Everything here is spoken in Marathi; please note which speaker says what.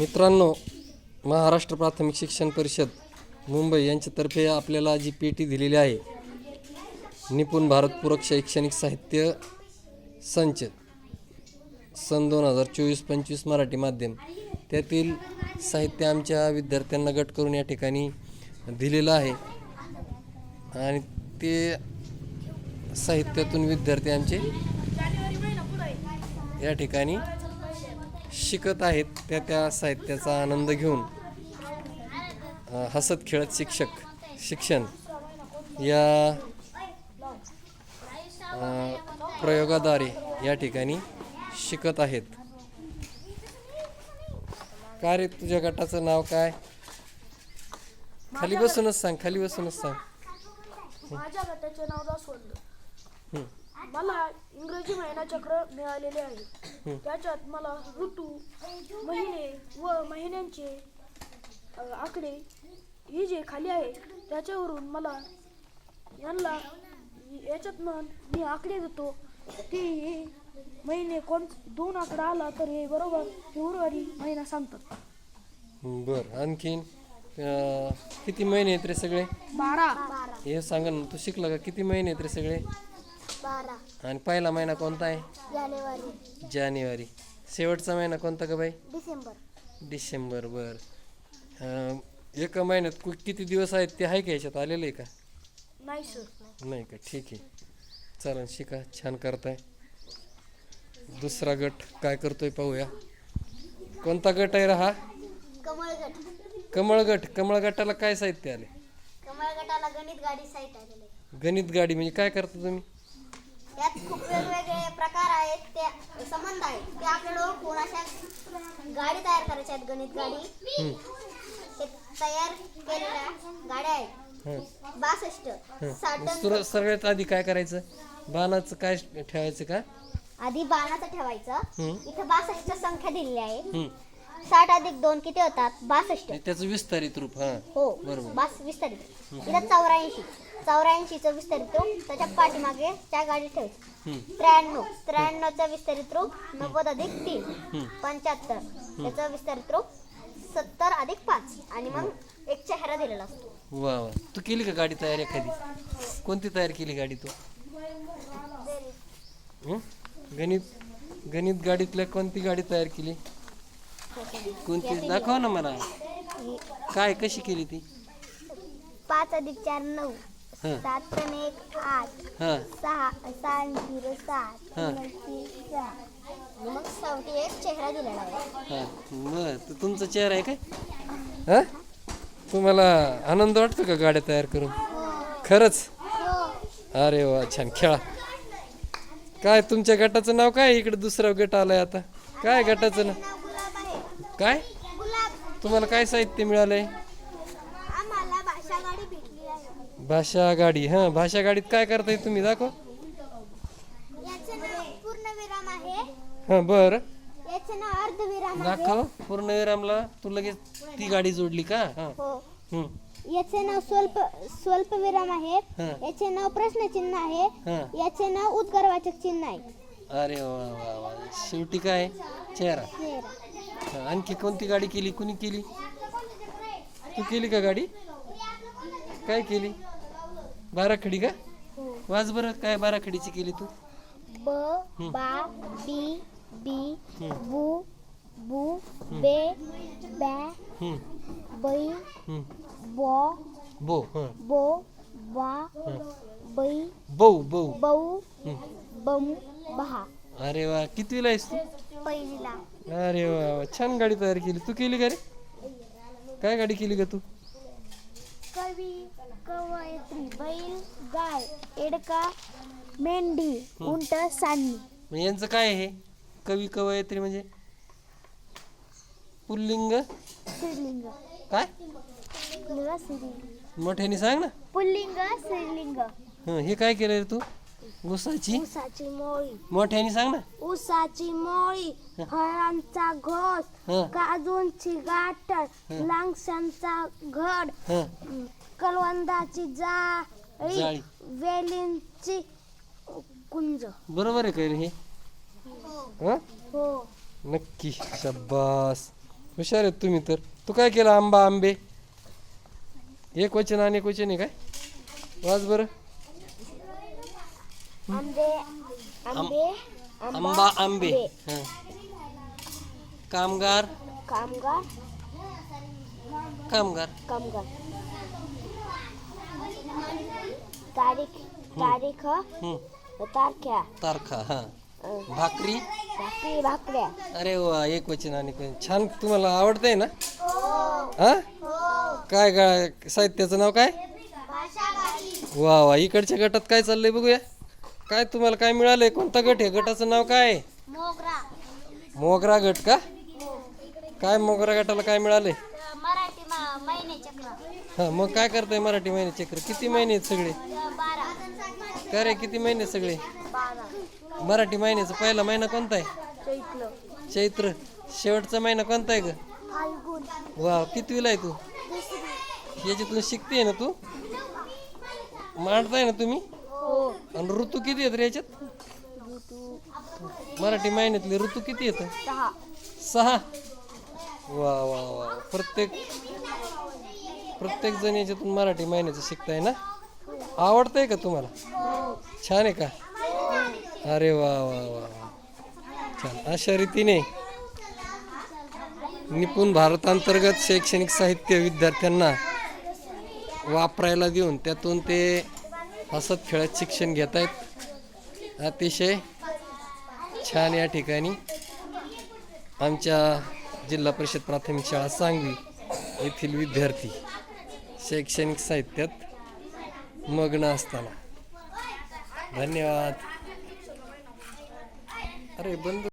Speaker 1: मित्रांनो महाराष्ट्र प्राथमिक शिक्षण परिषद मुंबई यांच्यातर्फे आपल्याला जी पेटी दिलेली आहे निपुण भारतपूरक शैक्षणिक साहित्य संच सन दोन हजार चोवीस पंचवीस मराठी माध्यम. त्यातील साहित्य आमच्या विद्यार्थ्यांना गट करून या ठिकाणी दिलेलं आहे. आणि ते साहित्यातून विद्यार्थी आमचे या ठिकाणी शिकत आहेत त्या त्या साहित्याचा आनंद घेऊन हसत खेळत शिक्षक शिक्षण या प्रयोगाद्वारे या ठिकाणी शिकत आहेत. काय रे तुझ्या गटाचं नाव काय? खाली बसूनच सांग खाली बसूनच सांग.
Speaker 2: माझ्या गटाचे नाव. मला इंग्रजी महिना चक्र मिळालेले आहे. त्याच्यात मला ऋतू महिने व महिन्यांचे आकडे हे जे खाली आहे त्याच्यावरून मला यांना याच्यातनं मी आकडे देतो ते हे महिने कोण दोन आकडा आला तर हे बरोबर फेब्रुवारी महिना सांगतात.
Speaker 1: बर आणखीन अ, किती महिने आहेत रे सगळे?
Speaker 2: बारा.
Speaker 1: हे सांगा ना तू शिकला का? किती महिने आहेत रे सगळे?
Speaker 2: बारा.
Speaker 1: आणि पहिला महिना कोणता आहे?
Speaker 2: जानेवारी.
Speaker 1: जानेवारी. शेवटचा महिना कोणता का बाई?
Speaker 2: डिसेंबर.
Speaker 1: डिसेंबर बर. अं, एका महिन्यात कु- किती दिवस आहेत ते आहे का याच्यात? आलेलं आहे का?
Speaker 2: नाही
Speaker 1: का? ठीक आहे. चालेल शिका. छान करताय. दुसरा गट काय करतोय पाहूया. कोणता गट आहे रे हा?
Speaker 3: कमळगट
Speaker 1: कमळ गट. कमळ गटाला काय साहित्य आले
Speaker 3: कमळगटाला गणित गाडी आलेले
Speaker 1: गणित गाडी. म्हणजे काय करता तुम्ही?
Speaker 3: यात खूप वेगवेगळे प्रकार आहेत ते संबंध आहेत. ते आपल्याला ओळखून अशा गाडी तयार करायच्या आहेत गणित गाडी.
Speaker 1: हं,
Speaker 3: तयार केलेल्या गाड्या आहेत. बासष्ट. साठ.
Speaker 1: सगळ्यात आधी काय करायचं? बाणाचं काय ठेवायचं का?
Speaker 3: आधी बाणाचं ठेवायचं. इथं बासष्ट संख्या दिलेली आहे. साठ अधिक दोन किती होतात? बासष्ट.
Speaker 1: त्याचं विस्तारित रूप हा.
Speaker 3: हो
Speaker 1: बरोबर.
Speaker 3: बास विस्तारित. इथं चौऱ्याऐंशी. चौऱ्याऐंशीचं विस्तारित रूप त्याच्या पाठीमागे त्या गाडी ठेवायची.
Speaker 1: हं,
Speaker 3: त्र्याण्णव. त्र्याण्णवचं विस्तारित रूप नव्वद अधिक तीन. पंच्याहत्तर. त्याचं विस्तारित रूप सत्तर अधिक पाच. आणि मग एक चेहरा दिलेला असतो.
Speaker 1: वा वा. तू केली का गाडी तयार एखादी? कोणती तयार केली गाडी तू? हं? गणित गणित गाडीतल्या कोणती गाडी तयार केली? कोणती? दाखव ना मला. काय कशी केली ती?
Speaker 3: पाच अधिक चार नऊ.
Speaker 1: हां.
Speaker 3: सात आणि एक आठ.
Speaker 1: हां.
Speaker 3: सहा सहा झिरो सात.
Speaker 1: हां.
Speaker 3: मग शेवटी एक चेहरा दिलेला आहे
Speaker 1: हां. बर तर तुमचा चेहरा आहे काय? हां? तुम्हाला आनंद वाटतो का गाड्या तयार करून? खरंच? अरे वा छान. खेळा. काय तुमच्या गटाचं नाव काय? इकडे दुसरा गट आलाय आता. काय गटाचं नाव? काय? तुम्हाला काय साहित्य मिळालंय?
Speaker 3: भाषा गाडी आहे.
Speaker 1: हां भाषा गाडीत काय करताय तुम्ही? दाखव.
Speaker 3: आहे.
Speaker 1: हां बरं.
Speaker 3: आहे.
Speaker 1: दाखव पूर्णविरामला तू लगेच ती गाडी जोडली का? हां.
Speaker 3: हो. याचे नाव स्वल्प स्वल्पविराम आहे.
Speaker 1: हां.
Speaker 3: याचे नाव प्रश्नचिन्ह आहे.
Speaker 1: हां.
Speaker 3: याचे नाव उद्गारवाचक चिन्ह आहे.
Speaker 1: अरे वा वा वा. शेवटी काय? चेहरा.
Speaker 3: चेहरा.
Speaker 1: हां, आणखी कोणती गाडी केली? कुणी केली? तू केली का गाडी? काय केली? बाराखडी का? वाज बरं काय बाराखडीची केली तू?
Speaker 3: ब बा बी बी
Speaker 1: हं.
Speaker 3: बू बू बे बॅ
Speaker 1: हं,
Speaker 3: बै
Speaker 1: हं.
Speaker 3: बॉ
Speaker 1: बो हां.
Speaker 3: बो बा बै
Speaker 1: बौ बौ
Speaker 3: बौ
Speaker 1: हं.
Speaker 3: बम बहा.
Speaker 1: अरे वा कितवीला आहेस तू?
Speaker 3: पहिलीला.
Speaker 1: अरे वा वा. छान गाडी तयार केली. तू केली का रे? काय गाडी केली का तू?
Speaker 3: कवी कवयत्री बैल गाय एडका मेंढी उंट
Speaker 1: मग यांचं काय आहे? हे कवी कवयत्री म्हणजे? पुल्लिंग?
Speaker 3: स्त्रीलिंग.
Speaker 1: काय?
Speaker 3: पुल्लिंग स्त्रीलिंग.
Speaker 1: मोठ्याने सांग ना.
Speaker 3: पुल्लिंग स्त्रीलिंग.
Speaker 1: हं, हे काय केलं रे तू? ऊसाची?
Speaker 3: ऊसाची मोळी.
Speaker 1: मोठ्याने सांग ना.
Speaker 3: ऊसाची मोळी फळांचा घोस
Speaker 1: हं,
Speaker 3: काजूंची गाठर लांगशांचा घड
Speaker 1: हं,
Speaker 3: कलवंदाची जाळी
Speaker 1: जाळी.
Speaker 3: वेलींची कुंज.
Speaker 1: बरोबर आहे काय रे हे? हं?
Speaker 3: हो.
Speaker 1: नक्की शब्बास हुशार आहेत तुम्ही तर. तू काय केलं आंबा आंबे? एक वचन आणि एक वचन आहे काय? वाच बरं.
Speaker 3: आंबे आंबे
Speaker 1: आंबा आंबे हां. कामगार?
Speaker 3: कामगार.
Speaker 1: कामगार.
Speaker 3: कामगार. तारीख तारीख.
Speaker 1: हं.
Speaker 3: तारख्या
Speaker 1: तारखा हां. भाकरी?
Speaker 3: भाकरी भाकऱ्या.
Speaker 1: अरे वा एक वचन आणि. छान तुम्हाला आवडतंय ना? हा. काय काय साहित्याचं नाव काय? वा वा इकडच्या गटात काय चाललंय बघूया? काय तुम्हाला काय मिळालंय? कोणता गट आहे? गटाचं नाव काय? आहे?
Speaker 3: मोगरा.
Speaker 1: मोगरा गट का? काय मोगरा गटाला काय मिळालंय?
Speaker 3: मराठी महिने चक्र.
Speaker 1: हा मग काय करताय मराठी महिने चक्र? किती महिने आहेत सगळे?
Speaker 3: बारा.
Speaker 1: काय रे किती महिने आहेत सगळे?
Speaker 3: बारा
Speaker 1: मराठी महिन्याचा पहिला महिना कोणता आहे?
Speaker 2: चैत्र.
Speaker 1: चैत्र. शेवटचा महिना कोणता आहे ग?
Speaker 3: फाल्गुन.
Speaker 1: वा कितवीला आहे तू? याच्यातून शिकते ना तू? मांडताय ना तुम्ही? आणि ऋतू किती आहेत रे याच्यात? मराठी महिन्यातले ऋतू किती येत सहा. वा वा वा. प्रत्येक प्रत्येक जण याच्यातून मराठी महिन्याचं शिकताय ना? आवडतंय का तुम्हाला? छान आहे का? अरे वा वा वा. वा. छान. अशा रीतीने निपुण भारतांतर्गत शैक्षणिक साहित्य विद्यार्थ्यांना वापरायला देऊन त्यातून ते हसत खेळत शिक्षण घेत आहेत अतिशय छान या ठिकाणी आमच्या जिल्हा परिषद प्राथमिक शाळा सांगवी येथील विद्यार्थी शैक्षणिक साहित्यात मग्न असताना. धन्यवाद. अरे बंद